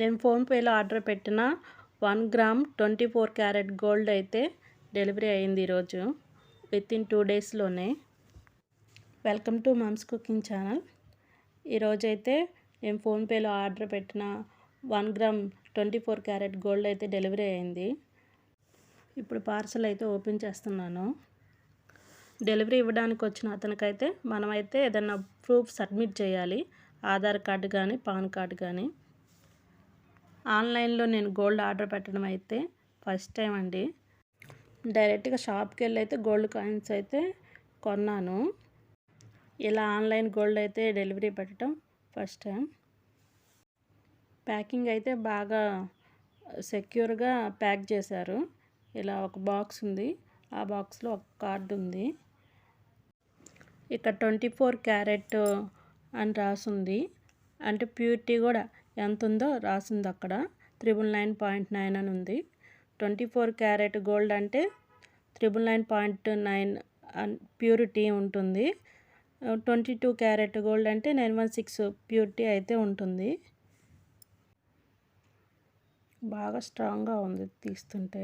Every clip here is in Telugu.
నేను ఫోన్పేలో ఆర్డర్ పెట్టిన one gram twenty four carat gold అయితే డెలివరీ అయింది ఈరోజు విత్ ఇన్ టూ డేస్లోనే. Welcome to mom's cooking channel. ఈరోజైతే నేను ఫోన్పేలో ఆర్డర్ పెట్టిన one gram twenty four carat gold అయితే డెలివరీ అయింది. ఇప్పుడు పార్సల్ అయితే ఓపెన్ చేస్తున్నాను. డెలివరీ ఇవ్వడానికి వచ్చిన అతనికైతే మనమైతే ఏదైనా ప్రూఫ్ సబ్మిట్ చేయాలి ఆధార్ కార్డు కానీ పాన్ కార్డు కానీ. ఆన్లైన్లో నేను గోల్డ్ ఆర్డర్ పెట్టడం అయితే ఫస్ట్ టైం అండి. డైరెక్ట్గా షాప్కి వెళ్ళి అయితే గోల్డ్ కాయిన్స్ అయితే కొన్నాను. ఇలా ఆన్లైన్ గోల్డ్ అయితే డెలివరీ పెట్టడం ఫస్ట్ టైం. ప్యాకింగ్ అయితే బాగా సెక్యూర్గా ప్యాక్ చేశారు. ఇలా ఒక బాక్స్ ఉంది. ఆ బాక్స్లో ఒక కార్డు ఉంది. ఇక్కడ ట్వంటీ ఫోర్ క్యారెట్ అని రాసుంది. అంటే ప్యూరిటీ కూడా ఎంత ఉందో రాసింది అక్కడ త్రిబుల్ నైన్ పాయింట్ నైన్ అని ఉంది. ట్వంటీ ఫోర్ క్యారెట్ గోల్డ్ అంటే triple nine point nine purity ఉంటుంది. ట్వంటీ టూ క్యారెట్ గోల్డ్ అంటే నైన్ వన్ సిక్స్ ప్యూరిటీ అయితే ఉంటుంది. బాగా స్ట్రాంగ్గా ఉంది తీస్తుంటే.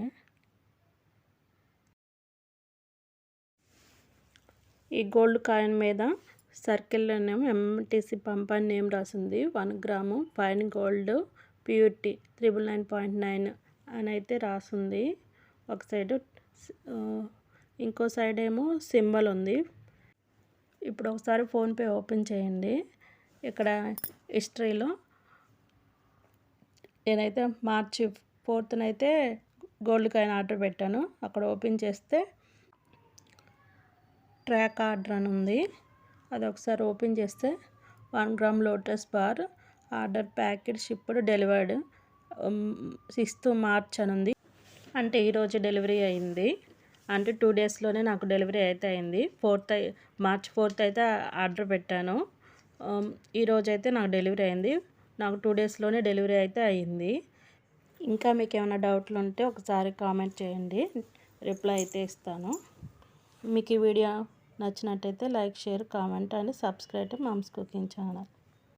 ఈ గోల్డ్ కాయిన్ మీద సర్కిల్లోనేమో ఎంటీసీ పంప్ అని నేమ్ రాసింది. One gram fine gold purity triple nine point nine అని అయితే రాసింది. ఒక సైడు ఇంకో సైడ్ ఏమో సింబల్ ఉంది. ఇప్పుడు ఒకసారి ఫోన్పే ఓపెన్ చేయండి. ఇక్కడ హిస్టరీలో నేనైతే మార్చి ఫోర్త్నైతే గోల్డ్ కాయిన్ ఆర్డర్ పెట్టాను. అక్కడ ఓపెన్ చేస్తే ట్రాక్ ఆర్డర్ అని ఉంది. అది ఒకసారి ఓపెన్ చేస్తే one gram lotus bar order packet shipped delivered sixth March అని ఉంది అంటే ఈరోజు డెలివరీ అయింది. అంటే టూ డేస్లోనే నాకు డెలివరీ అయితే అయింది. ఫోర్త్ మార్చ్ ఫోర్త్ అయితే ఆర్డర్ పెట్టాను. ఈరోజు అయితే నాకు డెలివరీ అయింది. నాకు టూ డేస్లోనే డెలివరీ అయితే అయింది. ఇంకా మీకు ఏమైనా డౌట్లు ఉంటే ఒకసారి కామెంట్ చేయండి. రిప్లై అయితే ఇస్తాను. మీకు ఈ వీడియో నచ్చినట్టయితే like share comment and subscribe mums cooking channel.